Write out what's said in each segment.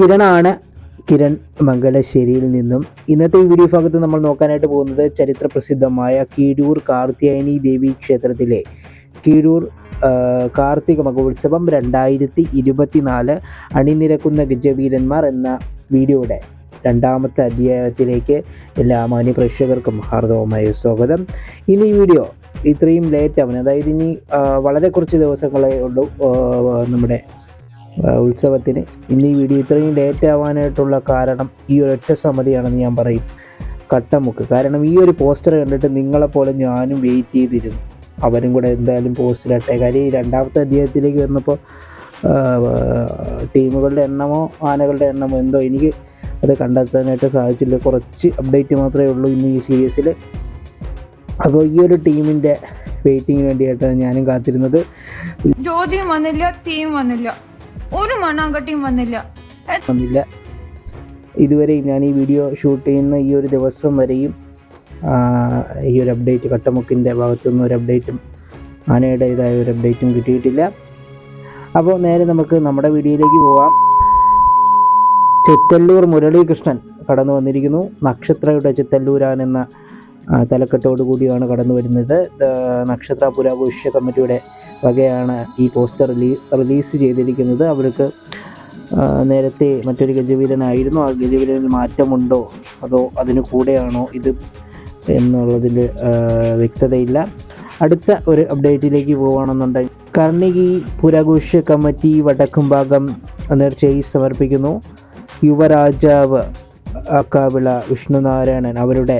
കിരണാണ് കിരൺ മംഗലശ്ശേരിയിൽ നിന്നും. ഇന്നത്തെ ഈ വീഡിയോ ഭാഗത്ത് നമ്മൾ നോക്കാനായിട്ട് പോകുന്നത് ചരിത്ര പ്രസിദ്ധമായ കീഴൂർ കാർത്തിയായനി ദേവി ക്ഷേത്രത്തിലെ കീഴൂർ കാർത്തിക മഹോത്സവം രണ്ടായിരത്തി ഇരുപത്തിനാല് അണിനിരക്കുന്ന ഗജവീരന്മാർ എന്ന വീഡിയോയുടെ രണ്ടാമത്തെ അധ്യായത്തിലേക്ക് എല്ലാ മാന്യ പ്രേക്ഷകർക്കും ഹാർദവമായ സ്വാഗതം. ഇനി ഈ വീഡിയോ ഇത്രയും ലേറ്റ് ആവുന്നത് അതായത് ഇനി വളരെ കുറച്ച് ദിവസങ്ങളെ ഉള്ളൂ നമ്മുടെ ഉത്സവത്തിന്. ഇന്ന് ഈ വീഡിയോ ഇത്രയും ലേറ്റ് ആവാനായിട്ടുള്ള കാരണം ഈ ഒരൊറ്റ സമിതിയാണെന്ന് ഞാൻ പറയും. കട്ടമുക്ക്. കാരണം ഈ ഒരു പോസ്റ്റർ കണ്ടിട്ട് നിങ്ങളെപ്പോലെ ഞാനും വെയിറ്റ് ചെയ്തിരുന്നു. അവരും കൂടെ എന്തായാലും പോസ്റ്റിലിട്ടെ കാര്യം ഈ രണ്ടാമത്തെ അധ്യായത്തിലേക്ക് വന്നപ്പോൾ ടീമുകളുടെ എണ്ണമോ ആനകളുടെ എണ്ണമോ എന്തോ എനിക്ക് അത് കണ്ടെത്താനായിട്ട് സാധിച്ചില്ല. കുറച്ച് അപ്ഡേറ്റ് മാത്രമേ ഉള്ളൂ ഇന്ന് ഈ സീരീസിൽ അപ്പോൾ ഈ ഒരു ടീമിന്റെ വെയിറ്റിങ്ങിന് വേണ്ടിയിട്ടാണ് ഞാനും കാത്തിരുന്നത്. ചോദ്യം വന്നില്ല ടീം വന്നില്ല. ഒരു മണ്ണാങ്കട്ടിയും വന്നില്ല. വന്നില്ല. ഇതുവരെയും ഞാൻ ഈ വീഡിയോ ഷൂട്ട് ചെയ്യുന്ന ഈ ഒരു ദിവസം വരെയും ഈ ഒരു അപ്ഡേറ്റ് കട്ടമുക്കിന്റെ ഭാഗത്തുനിന്ന് ഒരു അപ്ഡേറ്റും ആനയുടേതായ ഒരു അപ്ഡേറ്റും കിട്ടിയിട്ടില്ല. അപ്പോൾ നേരെ നമുക്ക് നമ്മുടെ വീഡിയോയിലേക്ക് പോവാം. ചിത്തല്ലൂർ മുരളീകൃഷ്ണൻ കടന്നു വന്നിരിക്കുന്നു. നക്ഷത്രയുടെ ചിത്തല്ലൂരാൻ എന്ന തലക്കെട്ടോടു കൂടിയാണ് കടന്നു വരുന്നത്. നക്ഷത്ര പുരാഘോഷ കമ്മിറ്റിയുടെ വകയാണ് ഈ പോസ്റ്റർ റിലീ റിലീസ് ചെയ്തിരിക്കുന്നത്. അവർക്ക് നേരത്തെ മറ്റൊരു ഗജവീരനായിരുന്നു. ആ ഗജവീരനിൽ മാറ്റമുണ്ടോ? അതോ അതിന് കൂടെയാണോ ഇത് എന്നുള്ളതിൽ വ്യക്തതയില്ല. അടുത്ത ഒരു അപ്ഡേറ്റിലേക്ക് പോവുകയാണെന്നുണ്ടെങ്കിൽ കർണികി പുരാഘോഷ കമ്മിറ്റി വടക്കും ഭാഗം നേർച്ചയായി സമർപ്പിക്കുന്നു. യുവരാജാവ് അക്കാവിള വിഷ്ണുനാരായണൻ അവരുടെ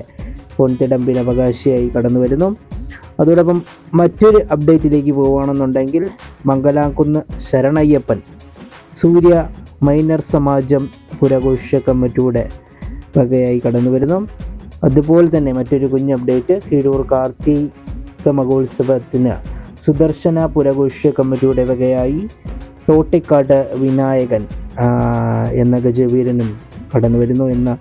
പൊൻതിടമ്പിന് അവകാശിയായി കടന്നു വരുന്നു അതോടൊപ്പം മറ്റൊരു അപ്ഡേറ്റിലേക്ക് പോവുകയാണെന്നുണ്ടെങ്കിൽ മംഗലാംകുന്ന് ശരണയ്യപ്പൻ സൂര്യ മൈനർ സമാജം പുരഘോഷ കമ്മിറ്റിയുടെ വകയായി കടന്നു വരുന്നു അതുപോലെ തന്നെ മറ്റൊരു കുഞ്ഞ് അപ്ഡേറ്റ് കീഴൂർ കാർത്തിക മഹോത്സവത്തിന് സുദർശന പുരഘോഷ കമ്മിറ്റിയുടെ വകയായി തോട്ടിക്കാട് വിനായകൻ എന്ന ഗജവീരനും കടന്നു വരുന്നു എന്ന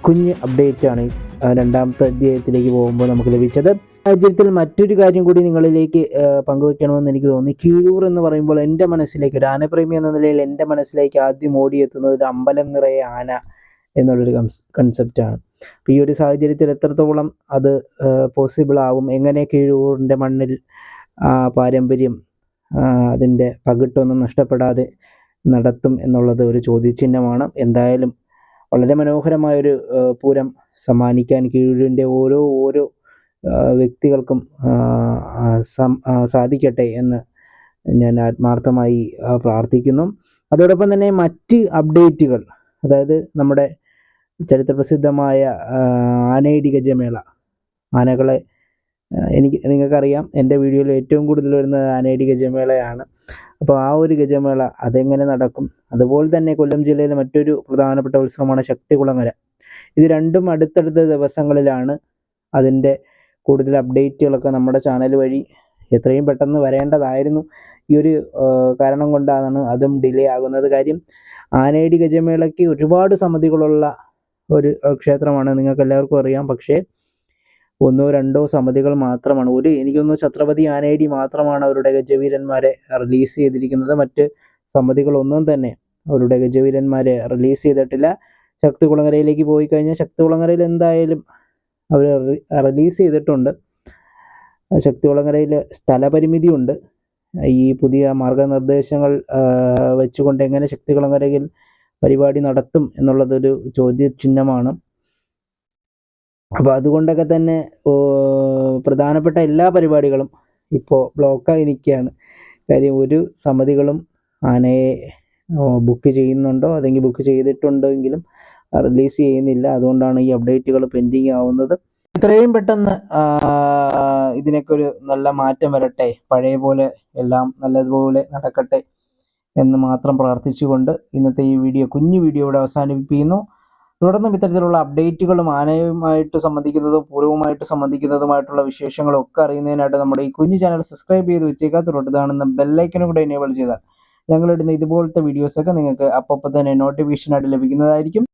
കുഞ്ഞ് അപ്ഡേറ്റാണ് രണ്ടാമത്തെ അധ്യായത്തിലേക്ക് പോകുമ്പോൾ നമുക്ക് ലഭിച്ചത്. സാഹചര്യത്തിൽ മറ്റൊരു കാര്യം കൂടി നിങ്ങളിലേക്ക് പങ്കുവെക്കണമെന്ന് എനിക്ക് തോന്നി. കീഴൂർ എന്ന് പറയുമ്പോൾ എന്റെ മനസ്സിലേക്ക് ഒരു ആനപ്രേമി എന്ന നിലയിൽ എന്റെ മനസ്സിലേക്ക് ആദ്യം ഓടിയെത്തുന്നത് ഒരു അമ്പലം നിറയെ ആന എന്നുള്ളൊരു കൺസ് കൺസെപ്റ്റാണ് അപ്പോൾ ഈ ഒരു സാഹചര്യത്തിൽ എത്രത്തോളം അത് പോസിബിൾ ആവും? എങ്ങനെ കീഴൂറിന്റെ മണ്ണിൽ പാരമ്പര്യം അതിന്റെ പകിട്ടൊന്നും നഷ്ടപ്പെടാതെ നടത്തും എന്നുള്ളത് ഒരു ചോദ്യചിഹ്നമാണ്. എന്തായാലും വളരെ മനോഹരമായൊരു പൂരം സമ്മാനിക്കാൻ കീഴൂരിന്റെ ഓരോ ഓരോ വ്യക്തികൾക്കും സാധിക്കട്ടെ എന്ന് ഞാൻ ആത്മാർത്ഥമായി പ്രാർത്ഥിക്കുന്നു. അതോടൊപ്പം തന്നെ മറ്റ് അപ്ഡേറ്റുകൾ അതായത് നമ്മുടെ ചരിത്രപ്രസിദ്ധമായ ആനയിടി ഗജമേള ആനകളെ എനിക്ക് നിങ്ങൾക്കറിയാം എന്റെ വീഡിയോയിൽ ഏറ്റവും കൂടുതൽ വരുന്നത് ആനയിടി ഗജമേളയാണ് അപ്പോൾ ആ ഒരു ഗജമേള അതെങ്ങനെ നടക്കും? അതുപോലെ തന്നെ കൊല്ലം ജില്ലയിലെ മറ്റൊരു പ്രധാനപ്പെട്ട ഉത്സവമാണ് ശക്തികുളങ്ങര ഇത് രണ്ടും അടുത്തടുത്ത ദിവസങ്ങളിലാണ് അതിന്റെ കൂടുതൽ അപ്ഡേറ്റുകളൊക്കെ നമ്മുടെ ചാനൽ വഴി എത്രയും പെട്ടെന്ന് വരേണ്ടതായിരുന്നു. ഈ ഒരു കാരണം കൊണ്ടാണ് അതും ഡിലേ ആകുന്നത്. കാര്യം ആനയിടി ഗജമേളയ്ക്ക് ഒരുപാട് സമിതികളുള്ള ഒരു ക്ഷേത്രമാണ് നിങ്ങൾക്ക് എല്ലാവർക്കും അറിയാം. പക്ഷേ ഒന്നോ രണ്ടോ സമിതികൾ മാത്രമാണ്. ഒരു എനിക്ക് തോന്നുന്നു ഛത്രപതി ആനയടി മാത്രമാണ് അവരുടെ ഗജവീരന്മാരെ റിലീസ് ചെയ്തിരിക്കുന്നത്. മറ്റ് സമിതികളൊന്നും തന്നെ അവരുടെ ഗജവീരന്മാരെ റിലീസ് ചെയ്തിട്ടില്ല. ശക്തി കുളങ്ങരയിലേക്ക് പോയി കഴിഞ്ഞാൽ ശക്തി കുളങ്ങരയിൽ എന്തായാലും അവർ റിലീസ് ചെയ്തിട്ടുണ്ട്. ശക്തികുളങ്ങരയിൽ സ്ഥലപരിമിതി ഉണ്ട് ഈ പുതിയ മാർഗനിർദ്ദേശങ്ങൾ വെച്ചുകൊണ്ട് എങ്ങനെ ശക്തി കുളങ്ങരയിൽ പരിപാടി നടത്തും എന്നുള്ളതൊരു ചോദ്യചിഹ്നമാണ്. അപ്പോൾ അതുകൊണ്ടൊക്കെ തന്നെ പ്രധാനപ്പെട്ട എല്ലാ പരിപാടികളും ഇപ്പോൾ ബ്ലോക്കായി നിൽക്കുകയാണ് കാര്യം ഒരു സമിതികളും ആനയെ ബുക്ക് ചെയ്യുന്നുണ്ടോ അല്ലെങ്കിൽ ബുക്ക് ചെയ്തിട്ടുണ്ടെങ്കിലും റിലീസ് ചെയ്യുന്നില്ല. അതുകൊണ്ടാണ് ഈ അപ്ഡേറ്റുകൾ പെൻഡിങ് ആവുന്നത്. എത്രയും പെട്ടെന്ന് ഇതിനൊക്കെ ഒരു നല്ല മാറ്റം വരട്ടെ പഴയ പോലെ എല്ലാം നല്ലതുപോലെ നടക്കട്ടെ എന്ന് മാത്രം പ്രാർത്ഥിച്ചുകൊണ്ട് ഇന്നത്തെ ഈ വീഡിയോ കുഞ്ഞു വീഡിയോ ഇവിടെ അവസാനിപ്പിക്കുന്നു. തുടർന്നും ഇത്തരത്തിലുള്ള അപ്ഡേറ്റുകളും ആനയുമായിട്ട് സംബന്ധിക്കുന്നതും പൂർവമായിട്ട് സംബന്ധിക്കുന്നതുമായിട്ടുള്ള വിശേഷങ്ങളും ഒക്കെ അറിയുന്നതിനായിട്ട് നമ്മുടെ ഈ കുഞ്ഞു ചാനൽ സബ്സ്ക്രൈബ് ചെയ്ത് വെച്ചേക്കുക. തുടർന്ന് ബെല്ലൈക്കനും കൂടെ എനേബിൾ ചെയ്താൽ ഞങ്ങളിടുന്ന ഇതുപോലത്തെ വീഡിയോസൊക്കെ നിങ്ങൾക്ക് അപ്പോൾ തന്നെ നോട്ടിഫിക്കേഷനായിട്ട് ലഭിക്കുന്നതായിരിക്കും.